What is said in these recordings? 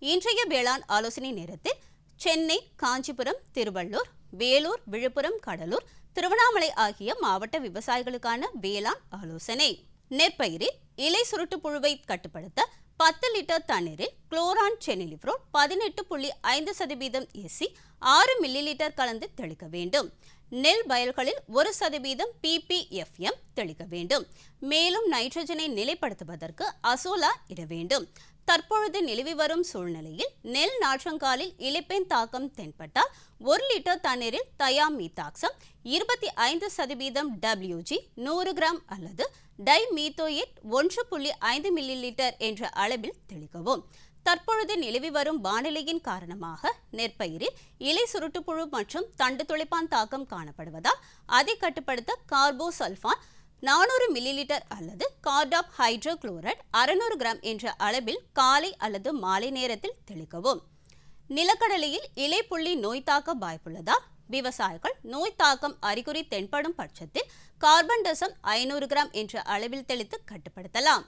இன்றைய வேளாண் ஆலோசனை நேரத்தில் சென்னை காஞ்சிபுரம் திருவள்ளூர் வேலூர் விழுப்புரம் கடலூர் திருவண்ணாமலை ஆகிய மாவட்ட விவசாயிகளுக்கான வேளாண் ஆலோசனை. நெற்பயிரில் இலை சுருட்டு புழுவை கட்டுப்படுத்த பத்து லிட்டர் தண்ணீரில் குளோரான் செனிலிப்ரோல் பதினெட்டு புள்ளி ஐந்து சதவீதம் எஸ்சி ஆறு மில்லி லிட்டர் கலந்து தெளிக்க வேண்டும். நெல் வயல்களில் ஒரு சதவீதம் பிபிஎஃப்எம் தெளிக்க வேண்டும். மேலும் நைட்ரஜனை நிலைப்படுத்துவதற்கு அசோலா இட வேண்டும். தற்பொழுது நிலவி வரும் சூழ்நிலையில் நெல் நாற்றங்காலில் இலைப்பெண் தாக்கம் தென்பட்டால் ஒரு லிட்டர் தண்ணீரில் தயாமீத்தாக்சம் இருபத்தி ஐந்து சதவீதம் டபிள்யூஜி நூறு கிராம் அல்லது டை ஒன்று புள்ளி ஐந்து மில்லி லிட்டர் என்ற அளவில் தெளிக்கவும். தற்பொழுது நிலவி வரும் வானிலையின் காரணமாக நெற்பயிரில் இலை சுருட்டுப்புழு மற்றும் தண்டு துளைப்பான் தாக்கம் காணப்படுவதால் அதை கட்டுப்படுத்த கார்போசல்ஃபான் நானூறு மில்லிலிட்டர் அல்லது கார்டாப் ஹைட்ரோகுளோரைட் அறுநூறு கிராம் என்ற அளவில் காலை அல்லது மாலை நேரத்தில் தெளிக்கவும். நிலக்கடலையில் இலை புள்ளி நோய் தாக்க வாய்ப்புள்ளதா? விவசாயிகள் நோய் தாக்கம் அறிகுறி தென்படும் பட்சத்தில் கார்பன் டசம் ஐநூறு கிராம் என்ற அளவில் தெளித்து கட்டுப்படுத்தலாம்.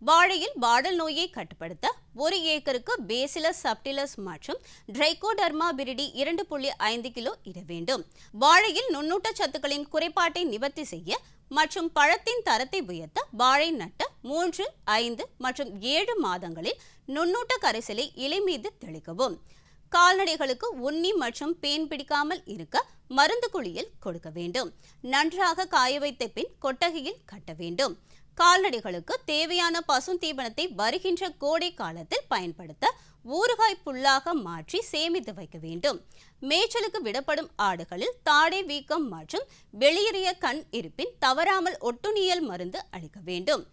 வாழையில் வாடல் நோயை கட்டுப்படுத்த ஒரு ஏக்கருக்கு பேசிலஸ் சப்டிலஸ் மற்றும் ட்ரைகோடர்மா பிரிடி இரண்டு புள்ளி ஐந்து கிலோ இட வேண்டும். வாழையில் நுண்ணூட்ட சத்துக்களின் குறைபாட்டை நிவர்த்தி செய்ய மற்றும் பழத்தின் தரத்தை உயர்த்த வாழை நட்ட மூன்று ஐந்து மற்றும் ஏழு மாதங்களில் நுண்ணூட்ட கரைசலை இலை மீது தெளிக்கவும். கால்நடைகளுக்கு உண்ணி மற்றும் பேன் பிடிக்காமல் இருக்க மருந்து குழியில் கொடுக்க வேண்டும். நன்றாக காய வைத்த பின் கொட்டகையில் கட்ட வேண்டும். கால்நடைகளுக்கு தேவையான பசுந்தீவனத்தை வருகின்ற கோடை காலத்தில் பயன்படுத்த ஊறுகாய் புல்லாக மாற்றி சேமித்து வைக்க வேண்டும். மேய்ச்சலுக்கு விடப்படும் ஆடுகளில் தாடை வீக்கம் மற்றும் வெளியேறிய கண் இருப்பின் தவறாமல் ஒட்டுண்ணியல் மருந்து அளிக்க வேண்டும்.